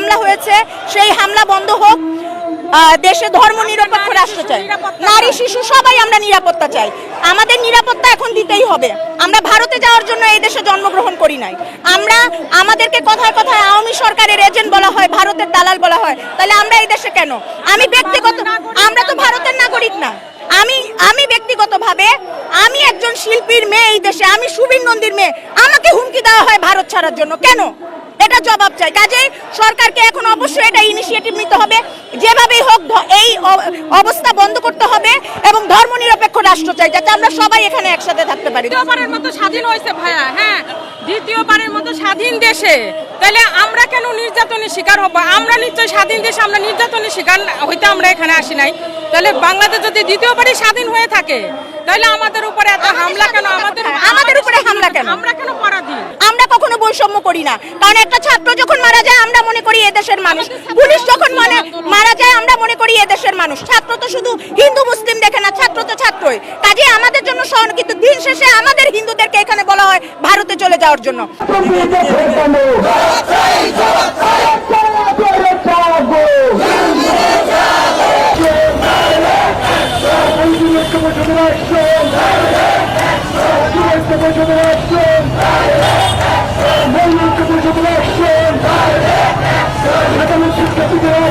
হামলা হয়েছে, সেই হামলা বন্ধ হোক দেশে ধর্ম নিরপেক্ষ রাষ্ট্র চাই। নারী, শিশু, সবাই আমরা নিরাপত্তা চাই। আমাদের নিরাপত্তা এখন দিতেই হবে। আমরা ভারতে যাওয়ার জন্য এই দেশে জন্মগ্রহণ করি নাই। আমরা আমাদেরকে কথায় কথায় আওয়ামী সরকারের এজেন্ট বলা হয়, ভারতের দালাল বলা হয়। তাহলে আমরা এই দেশে কেন? আমি ব্যক্তিগত আমরা তো ভারতের নাগরিক না। আমি আমি ব্যক্তিগতভাবে, আমি একজন শিল্পীর মেয়ে এই দেশে, আমি সুবীর নন্দীর মেয়ে। আমাকে হুমকি দেওয়া হয় ভারত ছাড়ার জন্য। কেন? এটা জবাব চাই। কাজেই সরকারকে এখন অবশ্যই এটা ইনিশিয়েটিভ নিতে হবে। যেভাবেই হোক এই অবস্থা বন্ধ করতে হবে এবং ধর্মনিরপেক্ষ রাষ্ট্র চাই যাতে আমরা সবাই এখানে একসাথে থাকতে পারি। দ্বিতীয়বারের মতো স্বাধীন হয়েছে ভাইয়া হ্যাঁ। দ্বিতীয়বারের মতো স্বাধীন দেশে। তাহলে আমরা কেন নির্যাতনের শিকার হব? আমরা নিশ্চয় স্বাধীন দেশে আমরা নির্যাতনের শিকার হইতে আমরা এখানে আসি নাই। তাহলে বাংলাদেশ যদি দ্বিতীয়বারই স্বাধীন হয়ে থাকে তাহলে আমাদের উপরে এত হামলা কেন? আমাদের আমাদের উপরে হামলা কেন? আমরা বৈষম্য করি না। কারণ একটা ছাত্র যখন মারা যায় আমরা মনে করি এদেশের মানুষ। পুলিশ যখন মনে মারা যায় আমরা মনে করি এদেশের মানুষ। ছাত্র তো শুধু হিন্দু মুসলিম দেখে না ছাত্র তো ছাত্রই। কাজে আমাদের জন্য স্মরণ কিন্তু দিন শেষে আমাদের হিন্দুদেরকে এখানে বলা হয় ভারতে চলে যাওয়ার জন্য। Come on, come on, come on, come go come on, come on, Let's go!